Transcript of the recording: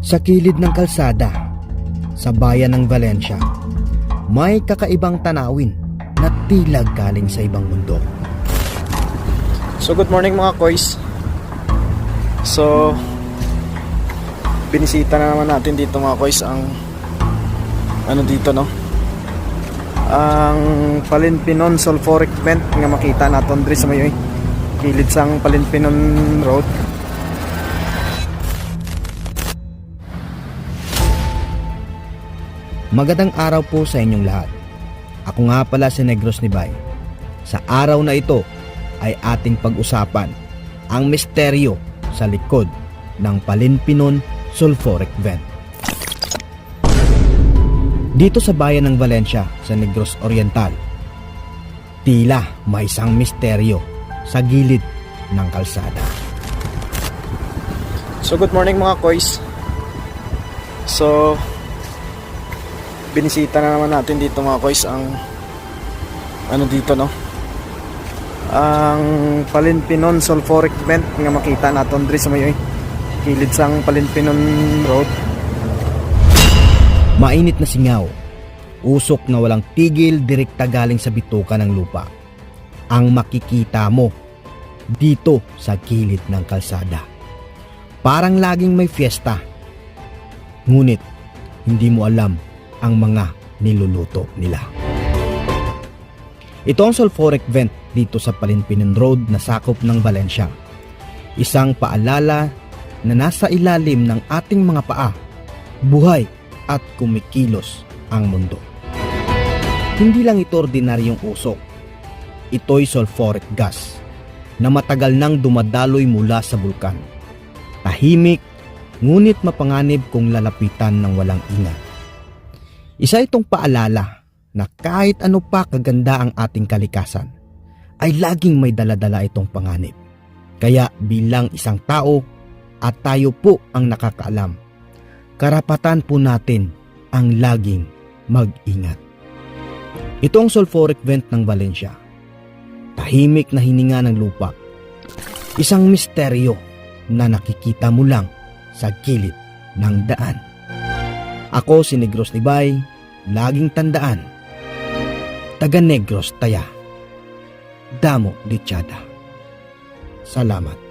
Sa kilid ng kalsada, sa bayan ng Valencia, may kakaibang tanawin na tila galing sa ibang mundo. So good morning mga koys. So binisita na naman natin dito mga koys ang ano dito no? Ang Palinpinon Sulfuric Vent nga makita naton diri sa mayoy kilid sang Palinpinon Road. Magandang araw po sa inyong lahat. Ako nga pala si Negros Nibay. Sa araw na ito ay ating pag-usapan ang misteryo sa likod ng Palinpinon Sulfuric Vent. Dito sa bayan ng Valencia sa Negros Oriental, tila may isang misteryo sa gilid ng kalsada. So good morning mga koys. So binisita na naman natin dito mga koys ang ano dito no? Ang Palinpinon Sulfuric Vent nga makita naton diri sa mayoy kilid sang Palinpinon Road. Mainit na singaw. Usok na walang tigil direkta galing sa bituka ng lupa. Ang makikita mo dito sa gilid ng kalsada. Parang laging may fiesta. Ngunit hindi mo alam ang mga niluluto nila. Ito ang sulfuric vent dito sa Palinpinan Road na sakop ng Valencia. Isang paalala na nasa ilalim ng ating mga paa, buhay at kumikilos ang mundo. Hindi lang ito ordinaryong usok. Ito'y sulfuric gas na matagal nang dumadaloy mula sa bulkan. Tahimik, ngunit mapanganib kung lalapitan ng walang ingat. Isa itong paalala na kahit ano pa kaganda ang ating kalikasan, ay laging may daladala itong panganib. Kaya bilang isang tao at tayo po ang nakakaalam, karapatan po natin ang laging mag-ingat. Ito ang sulfuric vent ng Valencia. Tahimik na hininga ng lupa. Isang misteryo na nakikita mo lang sa gilid ng daan. Ako si Negros Libay, laging tandaan. Taga Negros Taya. Damo Dichada. Salamat.